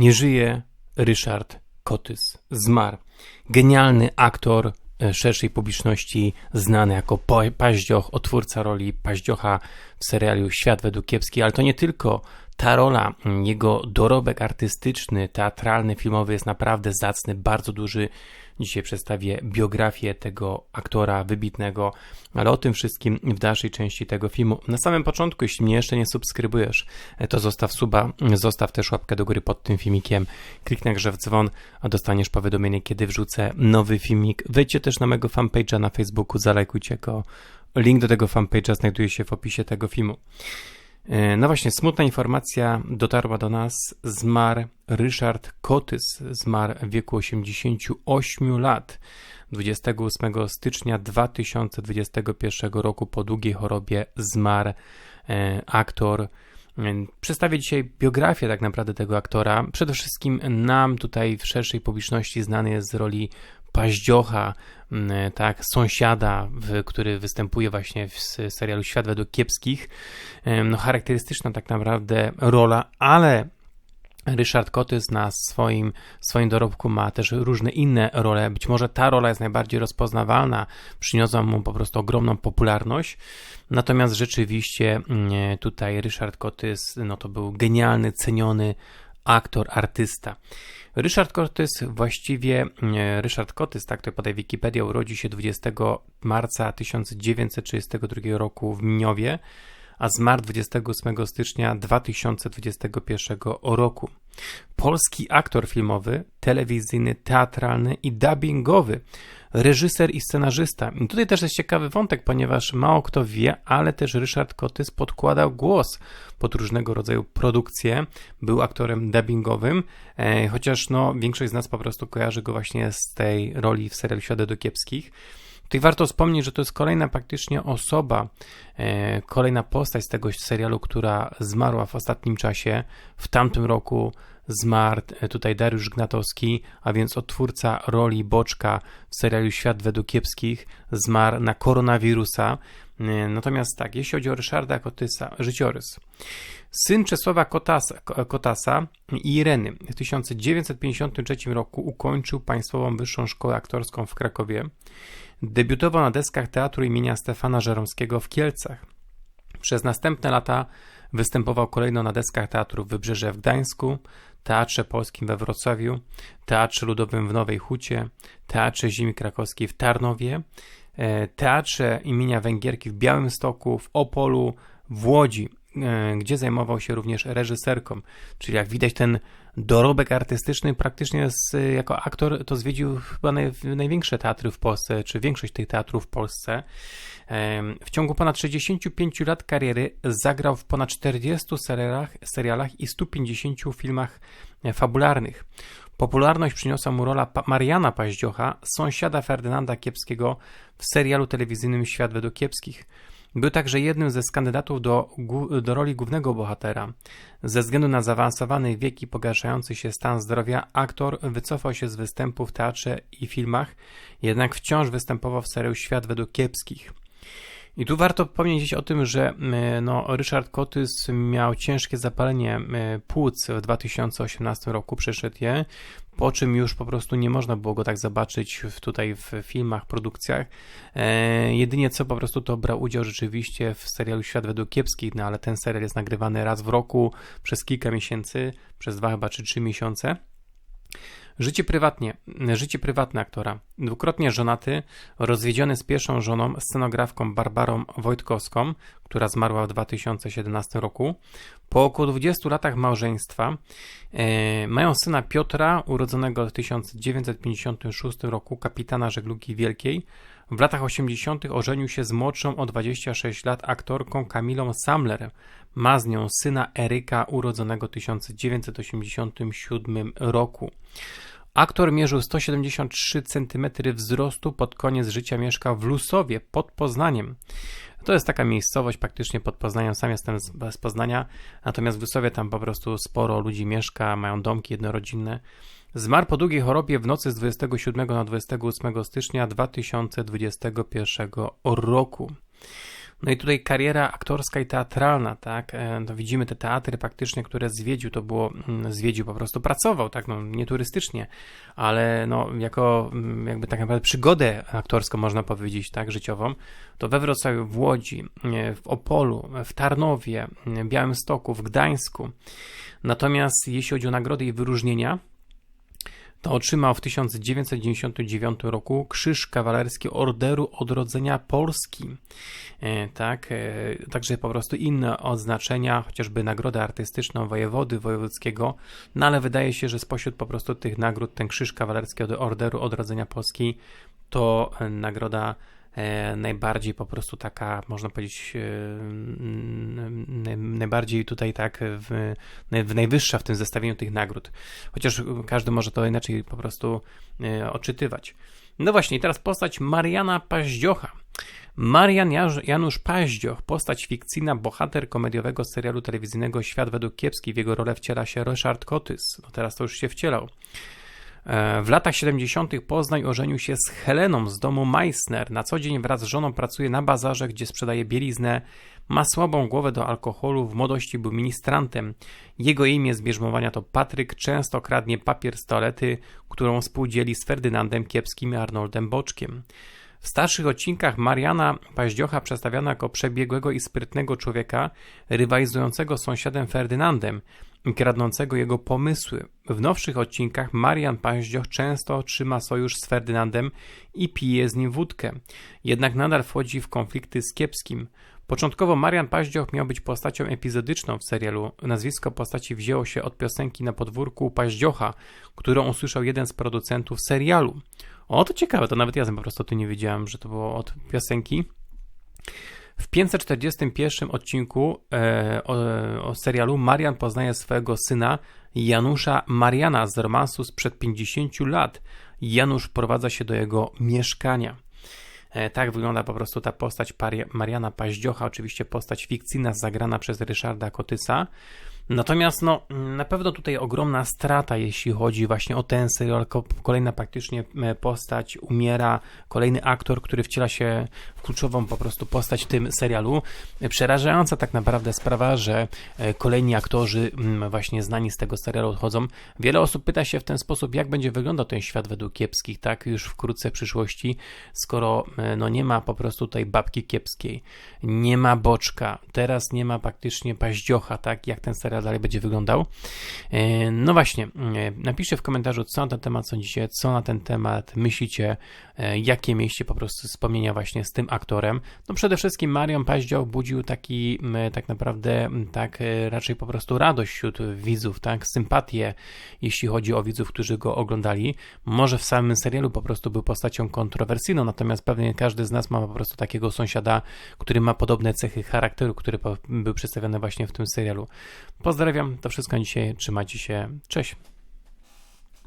Nie żyje Ryszard Kotys. Zmarł. Genialny aktor e, szerszej publiczności, znany jako Paździoch, otwórca roli Paździocha w serialu Świat według Kiepski, ale to nie tylko ta rola, mm, jego dorobek artystyczny, teatralny, filmowy jest naprawdę zacny, bardzo duży. Dzisiaj przedstawię biografię tego aktora wybitnego, ale o tym wszystkim w dalszej części tego filmu. Na samym początku, jeśli mnie jeszcze nie subskrybujesz, to zostaw suba, zostaw też łapkę do góry pod tym filmikiem, kliknij grze w dzwon, a dostaniesz powiadomienie, kiedy wrzucę nowy filmik. Wejdźcie też na mojego fanpage'a na Facebooku, zalajkujcie go. Link do tego fanpage'a znajduje się w opisie tego filmu. E, no właśnie, smutna informacja dotarła do nas. Zmarł Ryszard Kotys, zmarł w wieku 88 lat. 28 stycznia 2021 roku po długiej chorobie zmarł e, aktor. E, przedstawię dzisiaj biografię tak naprawdę tego aktora. Przede wszystkim nam tutaj w szerszej publiczności znany jest z roli paździocha, mm, tak, sąsiada, który występuje właśnie w serialu Świat według kiepskich. No, charakterystyczna tak naprawdę rola, ale Ryszard Kotys na swoim, swoim dorobku ma też różne inne role. Być może ta rola jest najbardziej rozpoznawalna, przyniosła mu po prostu ogromną popularność. Natomiast rzeczywiście mm, tutaj Ryszard Kotys no to był genialny, ceniony aktor, artysta. Ryszard Kotys, właściwie Ryszard Kotys, tak to podaje Wikipedia, urodził się 20 marca 1932 roku w Miniowie, a zmarł 28 stycznia 2021 roku. Polski aktor filmowy, telewizyjny, teatralny i dubbingowy reżyser i scenarzysta. I tutaj też jest ciekawy wątek, ponieważ mało kto wie, ale też Ryszard Kotys podkładał głos pod różnego rodzaju produkcje. Był aktorem dubbingowym, e, chociaż no, większość z nas po prostu kojarzy go właśnie z tej roli w serialu Świadę do Kiepskich. Tutaj warto wspomnieć, że to jest kolejna praktycznie osoba, e, kolejna postać z tego serialu, która zmarła w ostatnim czasie. W tamtym roku zmarł e, tutaj Dariusz Gnatowski, a więc odtwórca roli Boczka w serialu Świat według kiepskich, zmarł na koronawirusa. E, natomiast tak, jeśli chodzi o Ryszarda Kotysa, życiorys. Syn Czesława Kotasa, Kotasa i Ireny w 1953 roku ukończył Państwową Wyższą Szkołę Aktorską w Krakowie. Debiutował na deskach teatru imienia Stefana Żeromskiego w Kielcach. Przez następne lata występował kolejno na deskach teatru Wybrzeże w Gdańsku, Teatrze Polskim we Wrocławiu, Teatrze Ludowym w Nowej Hucie, Teatrze Zimy Krakowskiej w Tarnowie, e, Teatrze imienia Węgierki w Białymstoku, w Opolu, w Łodzi, e, gdzie zajmował się również reżyserką. Czyli jak widać ten dorobek artystyczny praktycznie z, jako aktor to zwiedził chyba naj, największe teatry w Polsce, czy większość tych teatrów w Polsce. W ciągu ponad 65 lat kariery zagrał w ponad 40 serialach, serialach i 150 filmach e, fabularnych. Popularność przyniosła mu rola Mariana Paździocha, sąsiada Ferdynanda Kiepskiego w serialu telewizyjnym Świat według Kiepskich. Był także jednym ze kandydatów do, do roli głównego bohatera. Ze względu na zaawansowany wiek i pogarszający się stan zdrowia, aktor wycofał się z występu w teatrze i filmach, jednak wciąż występował w serialu Świat według Kiepskich. I tu warto powiedzieć o tym, że e, no, Ryszard Kotys miał ciężkie zapalenie e, płuc w 2018 roku, przeszedł je, po czym już po prostu nie można było go tak zobaczyć w, tutaj w filmach, produkcjach. E, jedynie co po prostu to brał udział rzeczywiście w serialu Świat według kiepskich, no ale ten serial jest nagrywany raz w roku przez kilka miesięcy, przez dwa chyba czy trzy miesiące. Życie prywatnie, życie prywatne aktora. Dwukrotnie żonaty, rozwiedziony z pierwszą żoną, scenografką Barbarą Wojtkowską, która zmarła w 2017 roku. Po około 20 latach małżeństwa e, mają syna Piotra, urodzonego w 1956 roku, kapitana żeglugi wielkiej. W latach 80. ożenił się z młodszą o 26 lat aktorką Kamilą Samler. Ma z nią syna Eryka, urodzonego w 1987 roku. Aktor mierzył 173 cm wzrostu, pod koniec życia mieszkał w Lusowie pod Poznaniem. To jest taka miejscowość praktycznie pod Poznaniem, sam jestem z, z Poznania, natomiast w Lusowie tam po prostu sporo ludzi mieszka, mają domki jednorodzinne. Zmarł po długiej chorobie w nocy z 27 na 28 stycznia 2021 roku. No i tutaj kariera aktorska i teatralna, tak? E, to widzimy te teatry praktycznie, które zwiedził, to było, mm, zwiedził, po prostu pracował, tak? No, nie turystycznie, ale no, jako mm, jakby tak naprawdę przygodę aktorską można powiedzieć, tak? Życiową, to we Wrocławiu, w Łodzi, e, w Opolu, w Tarnowie, w Białymstoku, w Gdańsku. Natomiast jeśli chodzi o nagrody i wyróżnienia, to otrzymał w 1999 roku Krzyż Kawalerski Orderu Odrodzenia Polski. E, tak, e, także po prostu inne odznaczenia, chociażby nagrodę artystyczną wojewody wojewódzkiego, no ale wydaje się, że spośród po prostu tych nagród ten Krzyż Kawalerski Orderu Odrodzenia Polski to nagroda E, najbardziej po prostu taka, można powiedzieć, e, najbardziej tutaj tak w, w najwyższa w tym zestawieniu tych nagród. Chociaż każdy może to inaczej po prostu e, odczytywać. No właśnie, teraz postać Mariana Paździocha. Marian Janusz Paździoch, postać fikcyjna, bohater komediowego serialu telewizyjnego Świat według kiepski. W jego rolę wciela się Ryszard Kotys. No teraz to już się wcielał. E, w latach 70. Poznań ożenił się z Heleną z domu Meissner. Na co dzień wraz z żoną pracuje na bazarze, gdzie sprzedaje bieliznę. Ma słabą głowę do alkoholu, w młodości był ministrantem. Jego imię z bierzmowania to Patryk, często kradnie papier z toalety, którą współdzieli z Ferdynandem Kiepskim i Arnoldem Boczkiem. W starszych odcinkach Mariana Paździocha przedstawiana jako przebiegłego i sprytnego człowieka, rywalizującego z sąsiadem Ferdynandem kradnącego jego pomysły. W nowszych odcinkach Marian Paździoch często trzyma sojusz z Ferdynandem i pije z nim wódkę. Jednak nadal wchodzi w konflikty z Kiepskim. Początkowo Marian Paździoch miał być postacią epizodyczną w serialu. Nazwisko postaci wzięło się od piosenki na podwórku Paździocha, którą usłyszał jeden z producentów serialu. O, to ciekawe, to nawet ja po prostu tu nie wiedziałem, że to było od piosenki. W 541 odcinku e, o, o, serialu Marian poznaje swojego syna Janusza Mariana z romansu sprzed 50 lat. Janusz wprowadza się do jego mieszkania. E, tak wygląda po prostu ta postać Mariana Paździocha, oczywiście postać fikcyjna zagrana przez Ryszarda Kotysa. Natomiast no, na pewno tutaj ogromna strata, jeśli chodzi właśnie o ten serial. Kolejna praktycznie e, postać umiera, kolejny aktor, który wciela się kluczową po prostu postać w tym serialu. Przerażająca tak naprawdę sprawa, że e, kolejni aktorzy właśnie znani z tego serialu odchodzą. Wiele osób pyta się w ten sposób, jak będzie wyglądał ten świat według kiepskich, tak już wkrótce w przyszłości, skoro e, no nie ma po prostu tej babki kiepskiej, nie ma boczka, teraz nie ma praktycznie paździocha, tak jak ten serial dalej będzie wyglądał. E, no właśnie, napiszcie w komentarzu, co na ten temat sądzicie, co na ten temat myślicie, jakie mieliście po prostu wspomnienia właśnie z tym aktorem. No przede wszystkim Marian Paździoł budził taki tak naprawdę tak raczej po prostu radość wśród widzów, tak, sympatię, jeśli chodzi o widzów, którzy go oglądali. Może w samym serialu po prostu był postacią kontrowersyjną, natomiast pewnie każdy z nas ma po prostu takiego sąsiada, który ma podobne cechy charakteru, który był przedstawiony właśnie w tym serialu. Pozdrawiam, to wszystko dzisiaj. Trzymajcie się. Cześć.